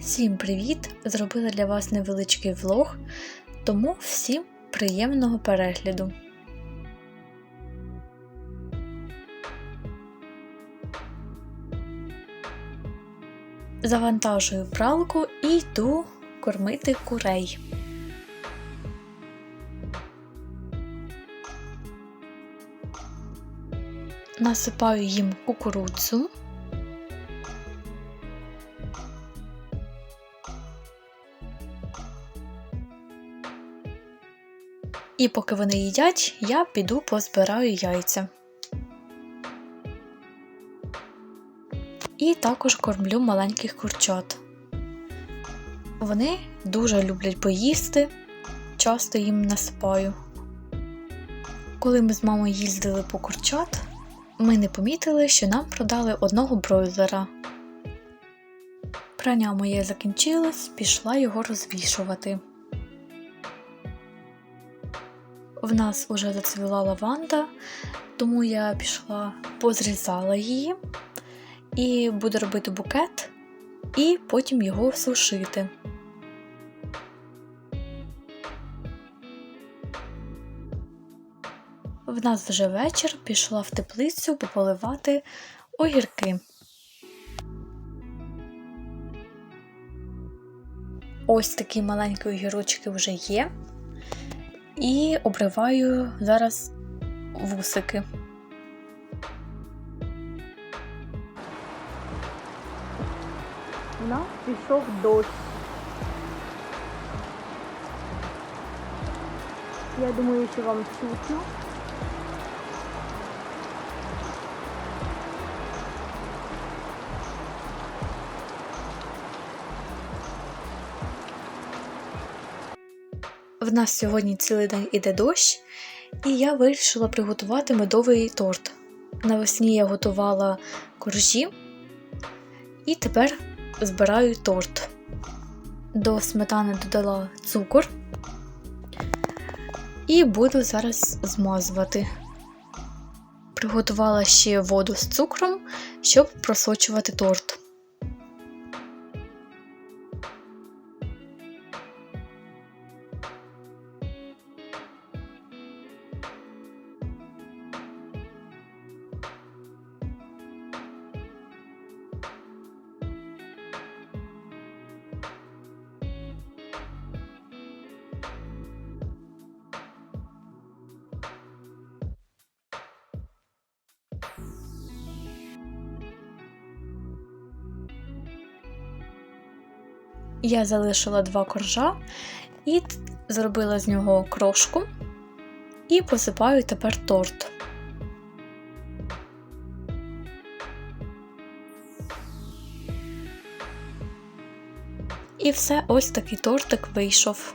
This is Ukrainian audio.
Всім привіт! Зробила для вас невеличкий влог, тому всім приємного перегляду. Завантажую пралку і йду кормити курей. Насипаю їм кукурудзу. І поки вони їдять, я піду позбираю яйця. І також кормлю маленьких курчат. Вони дуже люблять поїсти, часто їм насипаю. Коли ми з мамою їздили по курчат, ми не помітили, що нам продали одного бройлера. Прання моє закінчилось, пішла його розвішувати. В нас уже зацвіла лаванда, тому я пішла, позрізала її і буду робити букет, і потім його сушити. В нас вже вечір пішла в теплицю пополивати огірки. Ось такі маленькі огірочки вже є. І обриваю зараз вусики. У нас пішов дощ. Я думаю, що вам чутно. В нас сьогодні цілий день іде дощ, і я вирішила приготувати медовий торт. Навесні я готувала коржі, і тепер збираю торт. До сметани додала цукор і буду зараз змазувати. Приготувала ще воду з цукром, щоб просочувати торт. Я залишила два коржа і зробила з нього крошку і посипаю тепер торт. І все, ось такий тортик вийшов.